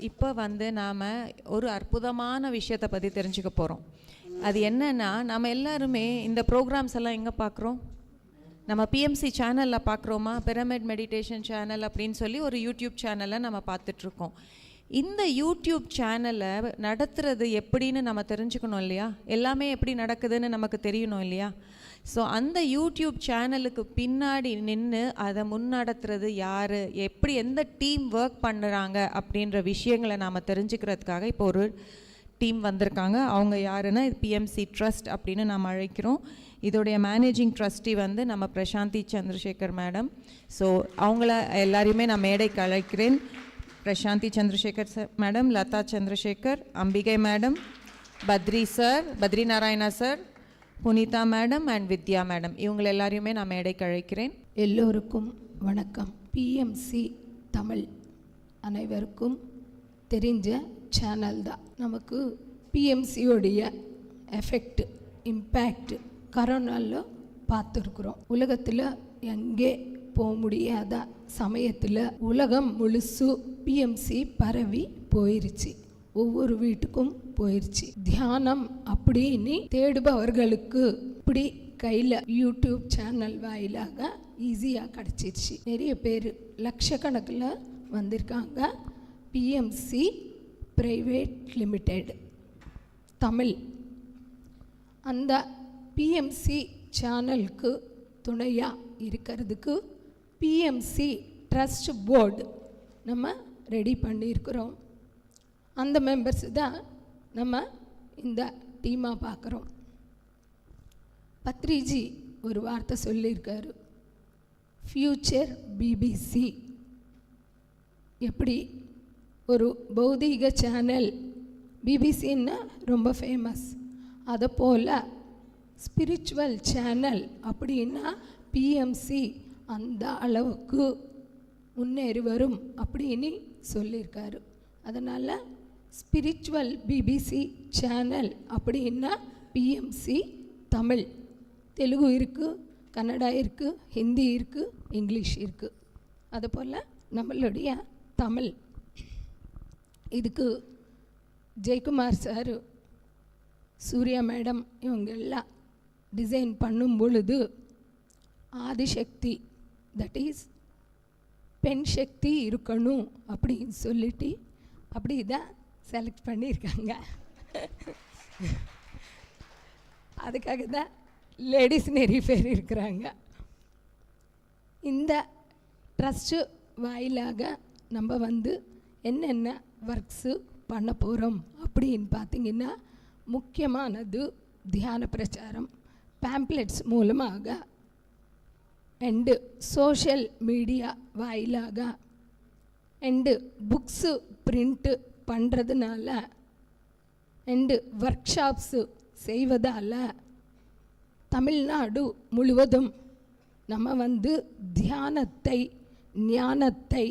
இப்போ வந்து நாம் ஒரு அற்புதமான விஷயத்தை பற்றி தெரிஞ்சுக்க போகிறோம் அது என்னன்னா நம்ம எல்லாருமே இந்த ப்ரோக்ராம்ஸ் எல்லாம் எங்கே பார்க்குறோம் நம்ம பிஎம்சி சேனலில் பார்க்குறோமா பிரமிட் மெடிடேஷன் சேனல் அப்படின்னு சொல்லி ஒரு யூடியூப் சேனலை நம்ம பார்த்துட்ருக்கோம் இந்த யூடியூப் சேனலை நடத்துறது எப்படின்னு நம்ம தெரிஞ்சுக்கணும் இல்லையா? எல்லாமே எப்படி நடக்குதுன்னு நமக்கு தெரியணும் இல்லையா? ஸோ அந்த யூடியூப் சேனலுக்கு பின்னாடி நின்று அதை முன்னடத்துறது யார்? எப்படி எந்த டீம் ஒர்க் பண்ணுறாங்க? அப்படின்ற விஷயங்களை நாம் தெரிஞ்சுக்கிறதுக்காக இப்போ ஒரு டீம் வந்திருக்காங்க. அவங்க யாருன்னா பிஎம்சி ட்ரஸ்ட் அப்படின்னு நாம் அழைக்கிறோம். இதோடைய மேனேஜிங் ட்ரஸ்டி வந்து நம்ம பிரசாந்தி சந்திரசேகர் மேடம். ஸோ அவங்கள எல்லாரையுமே நான் மேடைக்கு அழைக்கிறேன். Prasanthi Chandrasekhar sir madam. Latha Chandrasekhar. Ambigai madam. Badri sir Badri Narayana sir Punitha madam and Vidya madam. இவங்களை எல்லாரையுமே நான் மேடைக்கு அழைக்கிறேன். எல்லோருக்கும் வணக்கம். பிஎம்சி தமிழ் அனைவருக்கும் தெரிஞ்ச சேனல் தான். நமக்கு பிஎம்சியோடைய எஃபெக்ட் இம்பேக்ட் கரோனாவில் பார்த்துருக்குறோம். உலகத்தில் எங்கே போக முடியாத சமயத்தில் உலகம் முழுசு பிஎம்சி பரவி போயிருச்சு. ஒவ்வொரு வீட்டுக்கும் போயிடுச்சு தியானம் அப்படின்னு தேடுபவர்களுக்கு இப்படி கையில் யூடியூப் சேனல் வாயிலாக ஈஸியாக கிடச்சிருச்சு. நிறைய பேர் லட்சக்கணக்கில் வந்திருக்காங்க. BMC private limited Tamil. அந்த பிஎம்சி சேனலுக்கு துணையாக இருக்கிறதுக்கு பிஎம்சி ட்ரஸ்ட் போர்டு நம்ம ரெடி பண்ணியிருக்கிறோம். அந்த மெம்பர்ஸ் தான் நம்ம இந்த டீமாக பார்க்குறோம். பத்ரிஜி ஒரு வார்த்தை சொல்லியிருக்காரு. ஃப்யூச்சர் பிபிசி எப்படி? ஒரு பௌதீக சேனல் பிபிசின்னா ரொம்ப ஃபேமஸ் அதை போல் ஸ்பிரிச்சுவல் சேனல் அப்படின்னா பிஎம்சி அந்த அளவுக்கு முன்னேறி வரும் அப்படின்னு சொல்லியிருக்காரு. அதனால் ஸ்பிரிச்சுவல் பிபிசி சேனல் அப்படின்னா பிஎம்சி தமிழ். தெலுங்கு இருக்குது கன்னடா இருக்குது ஹிந்தி இருக்குது இங்கிலீஷ் இருக்குது அதுபோல் நம்மளுடைய தமிழ். இதுக்கு ஜெயக்குமார் சார் சூர்யா மேடம் இவங்க எல்லாம் டிசைன் பண்ணும் பொழுது ஆதிசக்தி தட் இஸ் பெண் சக்தி இருக்கணும் அப்படின்னு சொல்லிட்டு அப்படி தான் செலக்ட் பண்ணியிருக்காங்க. அதுக்காக தான் லேடிஸ் நிறைய பேர் இருக்கிறாங்க. இந்த ட்ரஸ்ட்டு வாயிலாக நம்ம வந்து என்னென்ன ஒர்க்ஸு பண்ண போகிறோம் அப்படின்னு பார்த்தீங்கன்னா முக்கியமானது தியான பிரச்சாரம் பேம்ப்ளெட்ஸ் மூலமாக அண்டு சோஷியல் மீடியா வாயிலாக அண்டு புக்ஸு பிரிண்ட்டு பண்ணுறதுனால அண்டு ஒர்க் ஷாப்ஸு செய்வதால் தமிழ்நாடு முழுவதும் நம்ம வந்து தியானத்தை ஞானத்தை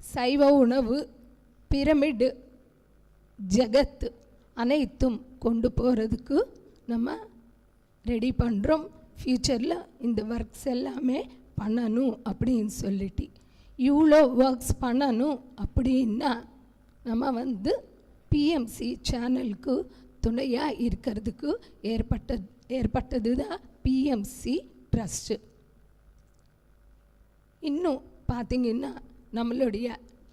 சைவ உணவு பிரமிடு ஜகத்து அனைத்தும் கொண்டு போகிறதுக்கு நம்ம ரெடி பண்ணுறோம் ஃப்யூச்சரில் இந்த ஒர்க்ஸ் எல்லாமே பண்ணணும் அப்படின்னு சொல்லிட்டு. இவ்வளோ ஒர்க்ஸ் பண்ணணும் அப்படின்னா நம்ம வந்து பிஎம்சி சேனலுக்கு துணையாக இருக்கிறதுக்கு ஏற்பட்ட ஏற்பட்டது தான் பிஎம்சி ட்ரஸ்ட்டு இன்னும் பார்த்திங்கன்னா நம்மளுடைய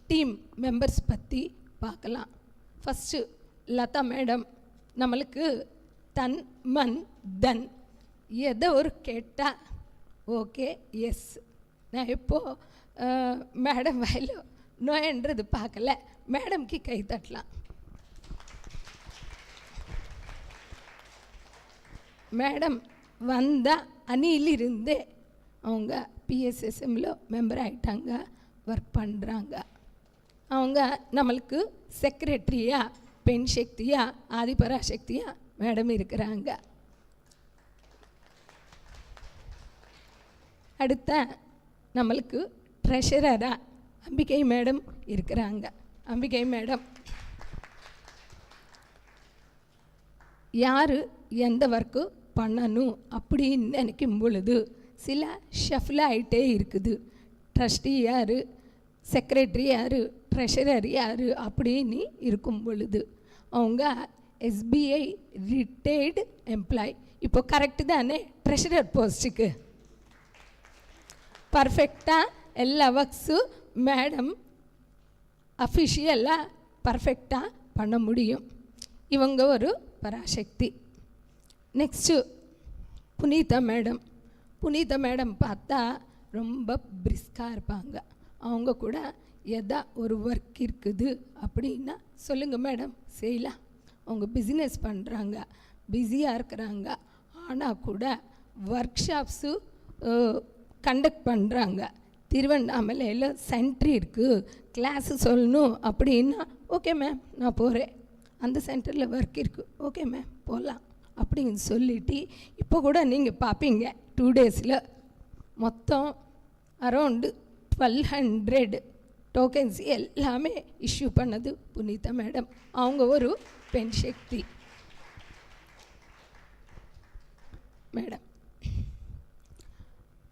டீம் மெம்பர்ஸ் பற்றி பார்க்கலாம் ஃபஸ்ட்டு லதா மேடம் நம்மளுக்கு தன் மன் தன் எதை ஒரு கேட்டால் ஓகே எஸ் நான் இப்போது மேடம் வயலோ நோயன்றது பார்க்கல. மேடம்க்கு கை தட்டலாம். மேடம் வந்த அணியிலிருந்தே அவங்க பிஎஸ்எஸ்எம்மில் மெம்பர் ஆகிட்டாங்க ஒர்க் பண்ணுறாங்க அவங்க நம்மளுக்கு செக்ரட்டரியாக பெண் சக்தியாக ஆதிபராசக்தியாக மேடம் இருக்கிறாங்க. அடுத்த நம்மளுக்கு ட்ரெஷரராக அம்பிகை மேடம் இருக்கிறாங்க. அம்பிகை மேடம். யார் எந்த ஒர்க்கு பண்ணணும் அப்படின்னு நினைக்கும் பொழுது சில ஷஃபில் ஆகிட்டே இருக்குது. ட்ரஸ்டி யார்? செக்ரட்டரி யார்? ட்ரெஷரர் யார்? அப்படின்னு இருக்கும் பொழுது அவங்க எஸ்பிஐ ரிட்டையர்டு எம்ப்ளாய் இப்போ கரெக்டு தானே? ட்ரெஷரர் போஸ்ட்டுக்கு பர்ஃபெக்டாக எல்லா ஒர்க்ஸும் மேடம் அஃபிஷியலாக பர்ஃபெக்டாக பண்ண முடியும். இவங்க ஒரு Parasakthi. Next Punitha madam. Punitha madam பார்த்தா ரொம்ப பிரிஸ்காக இருப்பாங்க. அவங்க கூட எதா ஒரு ஒர்க் இருக்குது அப்படின்னா சொல்லுங்கள் மேடம் செய்யலாம். அவங்க பிஸ்னஸ் பண்ணுறாங்க பிஸியாக இருக்கிறாங்க. ஆனால் கூட ஒர்க் ஷாப்ஸு கண்டக்ட் பண்ணுறாங்க திருவண்ணாமலையில் சென்ட்ரி இருக்குது கிளாஸு சொல்லணும் அப்படின்னா ஓகே மேம் நான் போகிறேன் அந்த சென்டரில் ஒர்க் இருக்குது ஓகே மேம் போகலாம் அப்படின்னு சொல்லிட்டு இப்போ கூட நீங்கள் பார்ப்பீங்க டூ டேஸில் மொத்தம் அரௌண்டு டுவெல் ஹண்ட்ரட் டோக்கன்ஸ் எல்லாமே இஷ்யூ பண்ணது புனிதா மேடம் அவங்க ஒரு பெண் சக்தி. மேடம்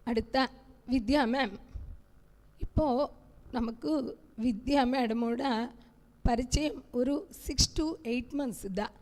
அடுத்த வித்யா மேம் இப்போது நமக்கு வித்யா மேடமோட பரிச்சயம் ஒரு சிக்ஸ் டு எயிட் மந்த்ஸ் தான்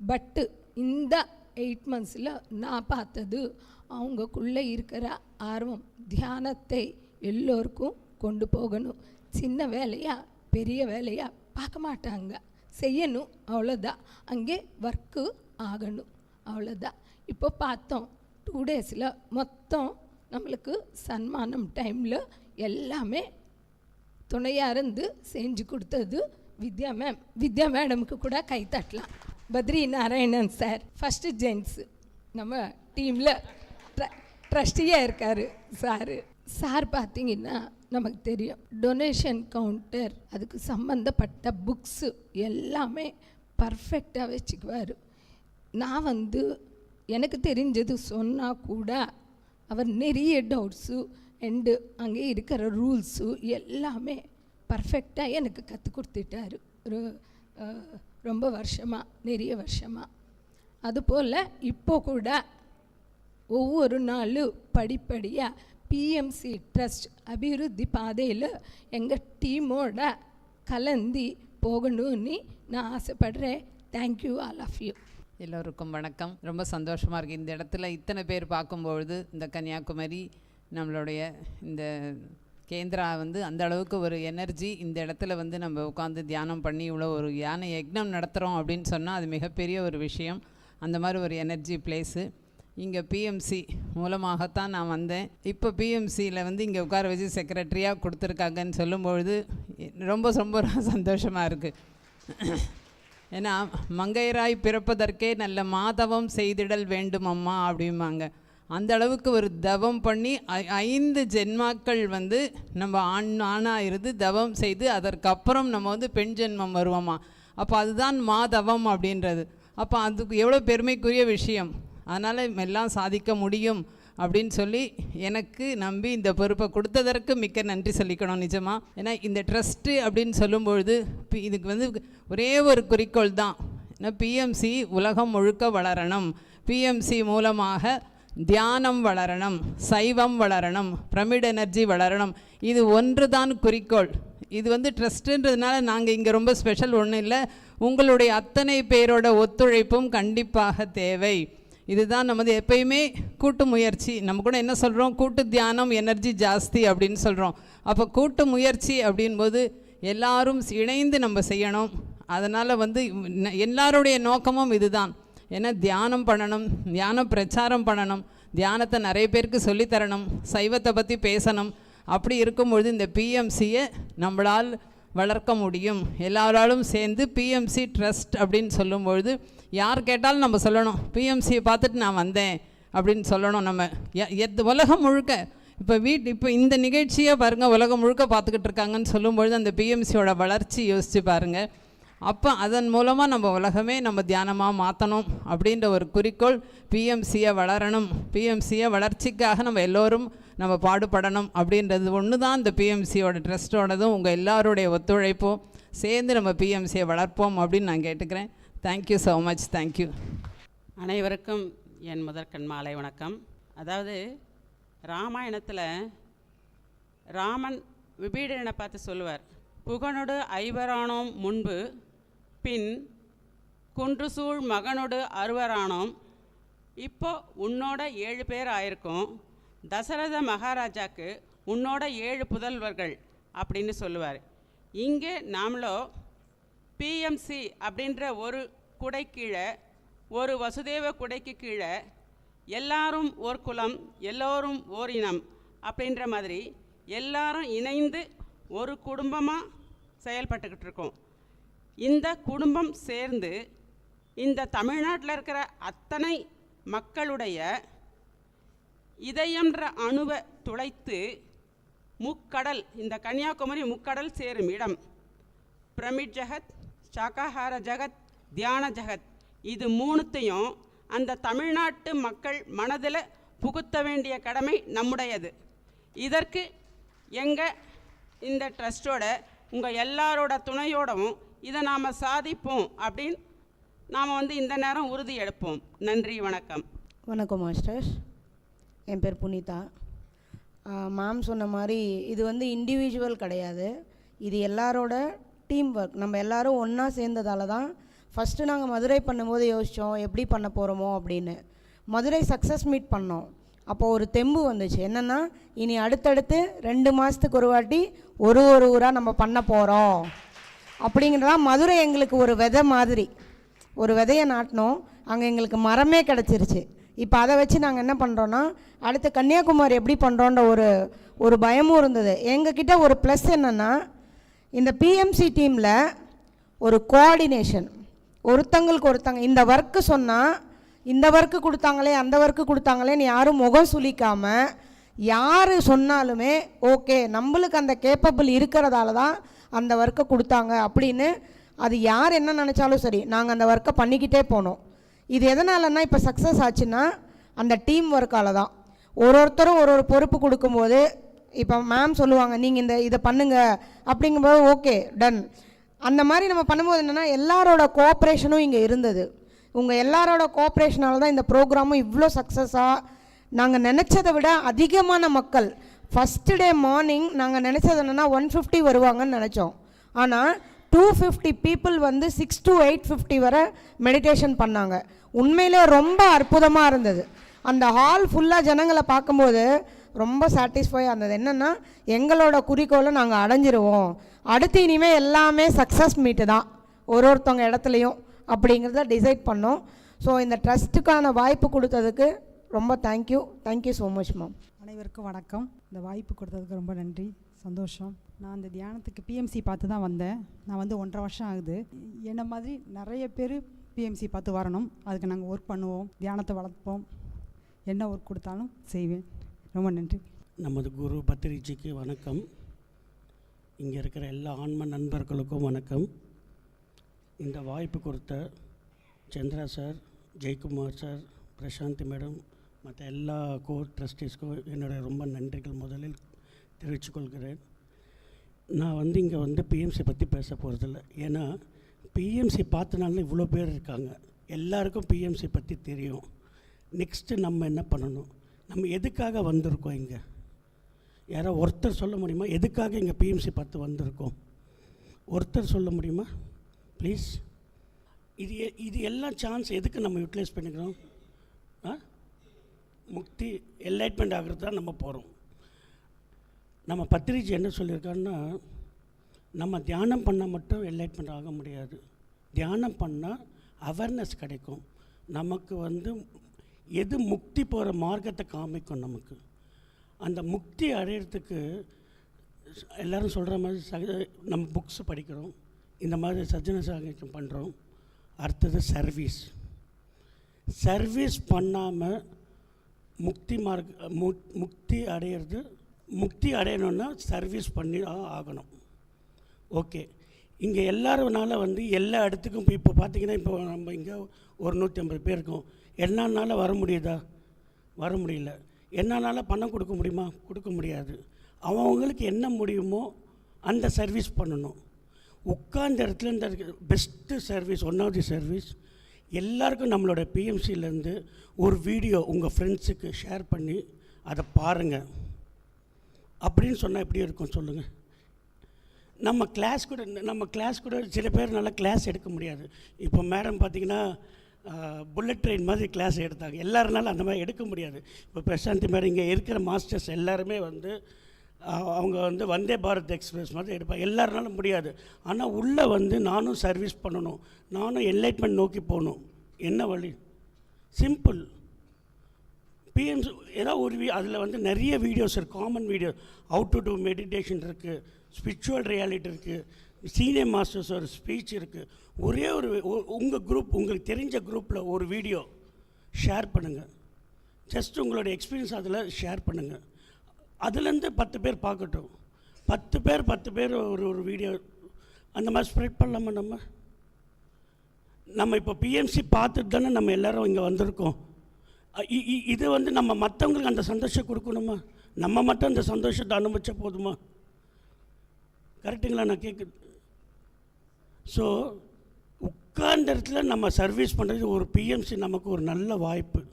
பட்டு இந்த எயிட் மந்த்ஸில் நான் பார்த்தது அவங்கக்குள்ளே இருக்கிற ஆர்வம் தியானத்தை எல்லோருக்கும் கொண்டு போகணும். சின்ன வேலையாக பெரிய வேலையாக பார்க்க மாட்டாங்க. செய்யணும் அவ்வளோதான் அங்கே ஒர்க்கு ஆகணும் அவ்வளோதான் இப்போ பார்த்தோம் டூ டேஸில் மொத்தம் நம்மளுக்கு சன்மானம் டைமில் எல்லாமே துணையாக இருந்து செஞ்சு கொடுத்தது வித்யா மேம் வித்யா மேடமுக்கு கூட கை தட்டலாம். Badri Narayanan sir first gents நம்ம டீமில் ட்ரஸ்டியாக இருக்கார் சாரு சார் பார்த்தீங்கன்னா நமக்கு தெரியும். டொனேஷன் கவுண்டர் அதுக்கு சம்மந்தப்பட்ட புக்ஸு எல்லாமே பர்ஃபெக்டாக வச்சுக்குவார். நான் வந்து எனக்கு தெரிஞ்சது சொன்னால் கூட அவர் நிறைய டவுட்ஸு அண்டு அங்கே இருக்கிற ரூல்ஸு எல்லாமே பர்ஃபெக்டாக எனக்கு கற்றுக் கொடுத்துட்டாரு. ஒரு ரொம்ப வருஷமாக நிறைய வருஷமாக அதுபோல் இப்போ கூட ஒவ்வொரு நாளும் படிப்படியாக பிஎம்சி ட்ரஸ்ட் அபிவிருத்தி பாதையில் எங்கள் டீமோட கலந்து போகணும்னு நான் ஆசைப்படுறேன். தேங்க்யூ ஆல் ஆஃப் யூ எல்லோருக்கும் வணக்கம். ரொம்ப சந்தோஷமாக இருக்குது இந்த இடத்துல இத்தனை பேர் பார்க்கும்பொழுது இந்த கன்னியாகுமரி நம்மளுடைய இந்த கேந்திரா வந்து அந்த அளவுக்கு ஒரு எனர்ஜி இந்த இடத்துல வந்து நம்ம உட்காந்து தியானம் பண்ணி இவ்வளோ ஒரு யானை யக்னம் நடத்துகிறோம் அப்படின்னு சொன்னால் அது மிகப்பெரிய ஒரு விஷயம். அந்த மாதிரி ஒரு எனர்ஜி பிளேஸு இங்கே பிஎம்சி மூலமாகத்தான் நான் வந்தேன். இப்போ பிஎம்சியில் வந்து இங்கே உட்கார வச்சு செக்ரட்டரியாக கொடுத்துருக்காங்கன்னு சொல்லும்பொழுது ரொம்ப ரொம்ப சந்தோஷமாக இருக்குது ஏன்னா மங்கையராய் பிறப்பதற்கே நல்ல மாதவம் செய்திடல் வேண்டும் அம்மா அப்படிம்பாங்க. அந்த அளவுக்கு ஒரு தவம் பண்ணி ஐ- ஐந்து ஜென்மாக்கள் வந்து நம்ம ஆண் ஆணாக இருந்து தவம் செய்து அதற்கப்புறம் நம்ம வந்து பெண் ஜென்மம் வருவோமா? அப்போ அதுதான் மாதவம் அப்படின்றது. அப்போ அதுக்கு எவ்வளோ பெருமைக்குரிய விஷயம். அதனால் எல்லாம் சாதிக்க முடியும் அப்படின்னு சொல்லி எனக்கு நம்பி இந்த பொறுப்பை கொடுத்ததற்கு மிக்க நன்றி சொல்லிக்கணும் நிஜமாக ஏன்னா இந்த ட்ரஸ்ட்டு அப்படின்னு சொல்லும்பொழுது பி- இதுக்கு வந்து ஒரே ஒரு குறிக்கோள் தான். ஏன்னா பிஎம்சி உலகம் முழுக்க வளரணும். பிஎம்சி மூலமாக தியானம் வளரணும் சைவம் வளரணும் பிரமிட் எனர்ஜி வளரணும். இது ஒன்று தான் குறிக்கோள். இது வந்து ட்ரஸ்ட்டுன்றதுனால நாங்கள் இங்கே ரொம்ப ஸ்பெஷல் ஒன்றும் இல்லை. உங்களுடைய அத்தனை பேரோட ஒத்துழைப்பும் கண்டிப்பாக தேவை. இதுதான் நமது எப்பயுமே கூட்டு முயற்சி. நம்ம கூட என்ன சொல்கிறோம் கூட்டு தியானம் எனர்ஜி ஜாஸ்தி அப்படின்னு சொல்கிறோம் அப்போ கூட்டு முயற்சி அப்படின்போது எல்லாரும் இணைந்து நம்ம செய்யணும். அதனால் வந்து எல்லாருடைய நோக்கமும் இதுதான். ஏன்னா தியானம் பண்ணணும் தியானம் பிரச்சாரம் பண்ணணும் தியானத்தை நிறைய பேருக்கு சொல்லித் தரணும் சைவத்தை பற்றி பேசணும். அப்படி இருக்கும்பொழுது இந்த பிஎம்சியை நம்மளால் வளர்க்க முடியும். எல்லாராலும் சேர்ந்து பிஎம்சி ட்ரஸ்ட் அப்படின்னு சொல்லும்பொழுது யார் கேட்டாலும் நம்ம சொல்லணும் பிஎம்சியை பார்த்துட்டு நான் வந்தேன் அப்படின்னு சொல்லணும் நம்ம. எ- எத் உலகம் முழுக்க. இப்போ வீட் இப்போ இந்த நிகழ்ச்சியை பாருங்கள் உலகம் முழுக்க பார்த்துக்கிட்டு இருக்காங்கன்னு சொல்லும்பொழுது அந்த பிஎம்சியோட வளர்ச்சி யோசித்து பாருங்கள் அப்போ அதன் மூலமாக நம்ம உலகமே நம்ம தியானமாக மாற்றணும் அப்படின்ற ஒரு குறிக்கோள் பிஎம்சியை வளரணும். பிஎம்சியை வளர்ச்சிக்காக நம்ம எல்லோரும் நம்ம பாடுபடணும் அப்படின்றது ஒன்று தான் இந்த பிஎம்சியோட ட்ரஸ்ட்டோடதும் உங்கள் எல்லாருடைய ஒத்துழைப்பும் சேர்ந்து நம்ம பிஎம்சியை வளர்ப்போம் அப்படின்னு நான் கேட்டுக்கிறேன். தேங்க்யூ ஸோ மச் தேங்க்யூ அனைவருக்கும் என் முதற்கண் மாலை வணக்கம். அதாவது ராமாயணத்தில் ராமன் விபீடனை பார்த்து சொல்லுவார் புகனொடு ஐவரானோம் முன்பு பின் குன்றுசூழ் மகனோடு அறுவரானோம். இப்போ உன்னோட ஏழு பேர் ஆயிருக்கும். தசரத மகாராஜாக்கு உன்னோட ஏழு புதல்வர்கள் அப்படின்னு சொல்லுவார். இங்கே நாமளோ பிஎம்சி அப்படின்ற ஒரு குடை கீழே ஒரு வசுதேவ குடைக்கு கீழே எல்லாரும் ஓர் குலம் எல்லோரும் ஓர் இனம் அப்படின்ற மாதிரி எல்லாரும் இணைந்து ஒரு குடும்பமாக செயல்பட்டுக்கிட்டு இருக்கோம். இந்த குடும்பம் சேர்ந்து இந்த தமிழ்நாட்டில் இருக்கிற அத்தனை மக்களுடைய இதயம்ன்ற அணுவை துளைத்து முக்கடல் இந்த கன்னியாகுமரி முக்கடல் சேரும் இடம். பிரமிட் ஜகத் சாக்காஹார ஜகத் தியான ஜகத். இது மூணுத்தையும் அந்த தமிழ்நாட்டு மக்கள் மனதில் புகுத்த வேண்டிய கடமை நம்முடையது. இதற்கு எங்கள் இந்த ட்ரஸ்ட்டோட உங்கள் எல்லாரோட துணையோடவும் இதை நாம் சாதிப்போம் அப்படின்னு நாம் வந்து இந்த நேரம் உறுதி எடுப்போம். நன்றி வணக்கம். வணக்கம் மாஸ்டர்ஸ் என் பேர் புனிதா. மேம் சொன்ன மாதிரி இது வந்து இண்டிவிஜுவல் கிடையாது. இது எல்லாரோட டீம் ஒர்க் நம்ம எல்லாரும் ஒன்றா சேர்ந்ததால தான் ஃபஸ்ட்டு நாங்கள் மதுரை பண்ணும்போது யோசித்தோம் எப்படி பண்ண போகிறோமோ அப்படின்னு. மதுரை சக்ஸஸ் மீட் பண்ணோம். அப்போது ஒரு தெம்பு வந்துச்சு. என்னென்னா இனி அடுத்தடுத்து ரெண்டு மாதத்துக்கு ஒரு வாட்டி ஒரு ஒரு ஊராக நம்ம பண்ண போகிறோம் அப்படிங்கிறதா மதுரை எங்களுக்கு ஒரு விதை மாதிரி. ஒரு விதையை நாட்டினோம். அங்கே எங்களுக்கு மரமே கிடச்சிருச்சு. இப்போ அதை வச்சு நாங்கள் என்ன பண்ணுறோன்னா அடுத்து கன்னியாகுமரி எப்படி பண்ணுறோன்ற ஒரு ஒரு பயமும் இருந்தது. எங்ககிட்ட ஒரு ப்ளஸ் என்னென்னா இந்த பிஎம்சி டீமில் ஒரு கோஆர்டினேஷன் ஒருத்தங்களுக்கு ஒருத்தங்க இந்த ஒர்க்கு சொன்னால் இந்த ஒர்க்கு கொடுத்தாங்களே அந்த ஒர்க்கு கொடுத்தாங்களேன்னு யாரும் முகம் சுளிக்காமல் யார் சொன்னாலுமே ஓகே நம்மளுக்கு அந்த கேப்பபிள் இருக்கிறதால தான் அந்த ஒர்க்கை கொடுத்தாங்க அப்படின்னு அது யார் என்ன நினச்சாலும் சரி நாங்கள் அந்த ஒர்க்கை பண்ணிக்கிட்டே போனோம். இது எதனாலன்னா இப்போ சக்ஸஸ் ஆச்சுன்னா அந்த டீம் ஒர்க்கால தான். ஒரு ஒருத்தரும் ஒரு ஒரு பொறுப்பு கொடுக்கும்போது இப்போ மேம் சொல்லுவாங்க நீங்கள் இந்த இதை பண்ணுங்க அப்படிங்கும்போது ஓகே டன் அந்த மாதிரி நம்ம பண்ணும்போது என்னென்னா எல்லாரோட கோஆப்ரேஷனும் இங்கே இருந்தது. உங்கள் எல்லாரோட கோஆப்ரேஷனால தான் இந்த ப்ரோக்ராமும் இவ்வளோ சக்ஸஸாக நாங்கள் நினச்சதை விட அதிகமான மக்கள் ஃபஸ்ட்டு டே மார்னிங் நாங்கள் நினச்சது என்னென்னா ஒன் ஃபிஃப்டி வருவாங்கன்னு நினச்சோம். ஆனால் டூ ஃபிஃப்டி பீப்புள் வந்து சிக்ஸ் டு எயிட் ஃபிஃப்டி வரை மெடிடேஷன் பண்ணாங்க. உண்மையிலே ரொம்ப அற்புதமாக இருந்தது. அந்த ஹால் ஃபுல்லாக ஜனங்களை பார்க்கும்போது ரொம்ப சாட்டிஸ்ஃபையாக இருந்தது. என்னென்னா எங்களோட குறிக்கோளை நாங்கள் அடைஞ்சிருவோம். அடுத்து இனிமேல் எல்லாமே சக்ஸஸ் மீட்டு தான். ஒரு ஒருத்தவங்க இடத்துலையும் அப்படிங்கிறத டிசைட் பண்ணோம். ஸோ இந்த ட்ரஸ்ட்டுக்கான வாய்ப்பு கொடுத்ததுக்கு ரொம்ப thank you thank you so much ma'am அனைவருக்கும் வணக்கம். இந்த வாய்ப்பு கொடுத்ததுக்கு ரொம்ப நன்றி சந்தோஷம். நான் இந்த தியானத்துக்கு பிஎம்சி பார்த்து தான் வந்தேன். நான் வந்து ஒன்றரை வருஷம் ஆகுது. என்னை மாதிரி நிறைய பேர் பிஎம்சி பார்த்து வரணும். அதுக்கு நாங்கள் ஒர்க் பண்ணுவோம் தியானத்தை வளர்ப்போம். என்ன ஒர்க் கொடுத்தாலும் செய்வேன். ரொம்ப நன்றி. நமது குரு பத்ரிஜிக்கு வணக்கம். இங்கே இருக்கிற எல்லா ஆன்ம நண்பர்களுக்கும் வணக்கம். இந்த வாய்ப்பு கொடுத்த Chandra sir Jayakumar sir Prasanthi madam மற்ற எல்லா கோ ட்ரஸ்டீஸ்க்கும் என்னுடைய ரொம்ப நன்றிகள். முதலில் தெரிவித்துக்கொள்கிறேன் நான் வந்து இங்கே வந்து பிஎம்சி பற்றி பேச போகிறதில்ல ஏன்னா பிஎம்சி பார்த்தனால இவ்வளோ பேர் இருக்காங்க. எல்லாருக்கும் பிஎம்சி பற்றி தெரியும். நெக்ஸ்ட்டு நம்ம என்ன பண்ணணும்? நம்ம எதுக்காக வந்திருக்கோம் இங்கே? யாரோ ஒருத்தர் சொல்ல முடியுமா? எதுக்காக இங்கே பிஎம்சி பார்த்து வந்திருக்கோம்? ஒருத்தர் சொல்ல முடியுமா? ப்ளீஸ் இது எ- இது எல்லாம் சான்ஸ் எதுக்கு நம்ம யூட்டிலைஸ் பண்ணிக்கிறோம்? ஆ? முக்தி என்லைட்மெண்ட் ஆகிறது தான் நம்ம போகிறோம் நம்ம பத்திரிஜி என்ன சொல்லியிருக்காருன்னா நம்ம தியானம் பண்ணால் மட்டும் என்லைட்மெண்ட் ஆக முடியாது. தியானம் பண்ணால் அவேர்னஸ் கிடைக்கும். நமக்கு வந்து எது முக்தி போகிற மார்க்கத்தை காமிக்கும் நமக்கு. அந்த முக்தி அடையிறதுக்கு எல்லோரும் சொல்கிற மாதிரி சக நம்ம புக்ஸ் படிக்கிறோம். இந்த மாதிரி சஜ்ஜன சாகித்யம் பண்ணுறோம் அடுத்தது சர்வீஸ் சர்வீஸ் பண்ணாமல் முக்தி மார்க் மு- முக்தி அடையிறது முக்தி அடையணுன்னா சர்வீஸ் பண்ணி தான் ஆகணும். ஓகே இங்கே எல்லாருனால வந்து எல்லா இடத்துக்கும் இப்போ இப்போ பார்த்தீங்கன்னா இப்போ நம்ம இங்கே ஒரு நூற்றி ஐம்பது பேர் இருக்கோம். என்னன்னால வர முடியுதா? வர முடியல. என்னன்னால பணம் கொடுக்க முடியுமா? கொடுக்க முடியாது. அவங்களுக்கு என்ன முடியுமோ அந்த சர்வீஸ் பண்ணணும். உட்கார்ந்த இடத்துல இந்த best service one of the service எல்லாருக்கும் நம்மளோட பிஎம்சிலேருந்து ஒரு வீடியோ உங்கள் ஃப்ரெண்ட்ஸுக்கு ஷேர் பண்ணி அதை பாருங்கள் அப்படின்னு சொன்னால் எப்படி இருக்கும் சொல்லுங்கள் நம்ம கிளாஸ் கூட நம்ம கிளாஸ் கூட சில பேர் நல்லா கிளாஸ் எடுக்க முடியாது. இப்போ மேடம் பார்த்தீங்கன்னா புல்லட் ட்ரெயின் மாதிரி கிளாஸ் எடுத்தாங்க. எல்லாருனாலும் அந்த மாதிரி எடுக்க முடியாது. இப்போ பிரசாந்தி மேடம் இங்கே இருக்கிற மாஸ்டர்ஸ் எல்லாருமே வந்து அவங்க வந்து வந்தே பாரத் எக்ஸ்பிரஸ் மாதிரி எடுப்பாங்க எல்லாருனாலும் முடியாது. ஆனால் உள்ளே வந்து நானும் சர்வீஸ் பண்ணணும். நானும் என்லைட்மெண்ட் நோக்கி போகணும் என்ன வழி? சிம்பிள். பிஎம்ஸ் ஏதாவது ஒரு அதில் வந்து நிறைய வீடியோஸ் இருக்குது common video how to do meditation இருக்குது ஸ்பிரிச்சுவல் ரியாலிட்டி இருக்குது சீனியர் மாஸ்டர்ஸ் ஒரு ஸ்பீச் இருக்குது ஒரே ஒரு உங்கள் குரூப் உங்களுக்கு தெரிஞ்ச குரூப்பில் ஒரு வீடியோ ஷேர் பண்ணுங்கள் ஜஸ்ட் உங்களோட எக்ஸ்பீரியன்ஸ் அதில் ஷேர் பண்ணுங்கள் அதுலேருந்து பத்து பேர் பார்க்கட்டும். பத்து பேர் பத்து பேர் ஒரு ஒரு வீடியோ அந்த மாதிரி ஸ்ப்ரெட் பண்ணலாமா நம்ம? நம்ம இப்போ பிஎம்சி பார்த்துட்டு தானே நம்ம எல்லோரும் இங்கே வந்திருக்கோம். இ- இ- இது வந்து நம்ம மற்றவங்களுக்கு அந்த சந்தோஷம் கொடுக்கணுமா? நம்ம மட்டும் அந்த சந்தோஷத்தை அனுபவிச்சா போதுமா? கரெக்டுங்களா நான் கேட்குது ஸோ உட்கார்ந்த இடத்துல நம்ம சர்வீஸ் பண்ணுறது ஒரு பிஎம்சி நமக்கு ஒரு நல்ல வாய்ப்பு.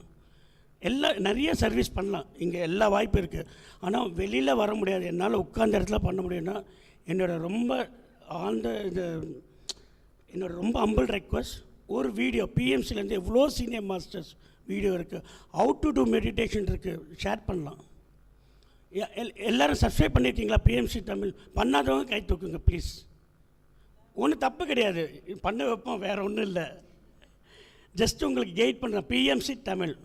எல்லா நிறைய சர்வீஸ் பண்ணலாம். இங்கே எல்லா வாய்ப்பு இருக்குது ஆனால் வெளியில் வர முடியாது. என்னால் உட்கார்ந்த இடத்துல பண்ண முடியும்னா என்னோட ரொம்ப ஆழ்ந்த இது என்னோடய ரொம்ப அம்பிள் ரெக்வஸ்ட் ஒரு வீடியோ பிஎம்சிலேருந்து எவ்வளோ சீனியர் மாஸ்டர்ஸ் வீடியோ இருக்குது அவுட் டு டூ மெடிடேஷன் இருக்குது ஷேர் பண்ணலாம். எ- எல்- எல்லோரும் சப்ஸ்கிரைப் பண்ணியிருக்கீங்களா பிஎம்சி தமிழ். பண்ணாதவங்க கை தூக்குங்க ப்ளீஸ் ஒன்றும் தப்பு கிடையாது. பண்ண வைப்போம் வேறு ஒன்றும் இல்லை. ஜஸ்ட் உங்களுக்கு கைட் பண்ணுறேன் பிஎம்சி தமிழ்.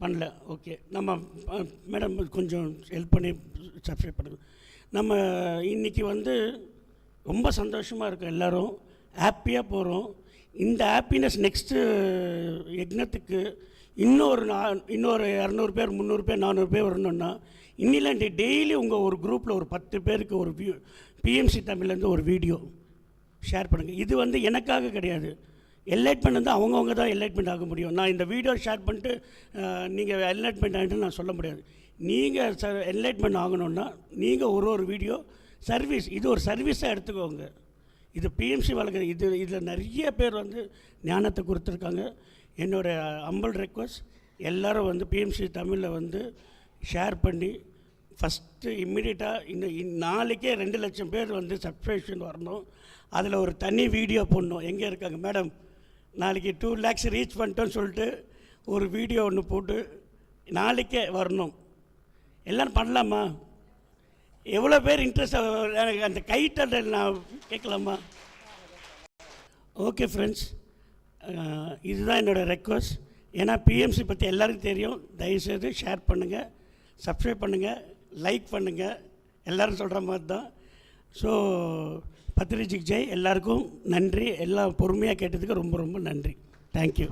பண்ணல. ஓகே. நம்ம மேடம் கொஞ்சம் ஹெல்ப் பண்ணி சப்ஸ்கிரைப் பண்ணுங்க. நம்ம இன்றைக்கி வந்து ரொம்ப சந்தோஷமாக இருக்கும் எல்லோரும். ஹாப்பியாக போகிறோம் இந்த ஹாப்பினஸ் நெக்ஸ்ட்டு யக்னத்துக்கு இன்னொரு நா இன்னொரு இரநூறு பேர் முந்நூறு பேர் நானூறு பேர் வரணுன்னா இன்னிலாண்டி டெய்லி உங்கள் ஒரு குரூப்பில் ஒரு பத்து பேருக்கு ஒரு வியூ பிஎம்சி தமிழ்லேருந்து ஒரு வீடியோ ஷேர் பண்ணுங்கள் இது வந்து எனக்காக கிடையாது. என்லைட்மெண்ட் வந்து அவங்கவுங்க தான் என்லைட்மெண்ட் ஆக முடியும். நான் இந்த வீடியோ ஷேர் பண்ணிட்டு நீங்கள் என்லைட்மெண்ட் ஆகிட்டு நான் சொல்ல முடியாது. நீங்கள் ச என்லைட்மெண்ட் ஆகணுன்னா நீங்கள் ஒரு ஒரு வீடியோ சர்வீஸ் இது ஒரு சர்வீஸாக எடுத்துக்கோங்க. இது பிஎம்சி வழக்கு இது இதில் நிறைய பேர் வந்து ஞானத்தை கொடுத்துருக்காங்க. என்னோட அம்பல் ரெக்வஸ்ட் எல்லோரும் வந்து பிஎம்சி தமிழில் வந்து ஷேர் பண்ணி ஃபஸ்ட்டு இம்மிடியட்டாக இன்னும் நாளைக்கே ரெண்டு லட்சம் பேர் வந்து சப்ஸ்கிரிப்ஷன் வரணும். அதில் ஒரு தனி வீடியோ போடணும். எங்கே இருக்காங்க? மேடம் நாளைக்கு டூ லேக்ஸ் ரீச் பண்ணிட்டோன்னு சொல்லிட்டு ஒரு வீடியோ ஒன்று போட்டு நாளைக்கே வரணும். எல்லோரும் பண்ணலாமா? எவ்வளோ பேர் இன்ட்ரெஸ்ட் எனக்கு அந்த கைட்டல் நான் கேட்கலாமா? ஓகே ஃப்ரெண்ட்ஸ் இதுதான் என்னோடய ரெக்வஸ்ட் ஏன்னா பிஎம்சி பற்றி எல்லாருக்கும் தெரியும். தயவுசெய்து ஷேர் பண்ணுங்கள் சப்ஸ்கிரைப் பண்ணுங்கள் லைக் பண்ணுங்கள் எல்லோரும் சொல்கிற மாதிரி தான் ஸோ பத்ரிஜிக் ஜெய். எல்லாருக்கும் நன்றி. எல்லாம் பொறுமையாக கேட்டதுக்கு ரொம்ப ரொம்ப நன்றி. தேங்க்யூ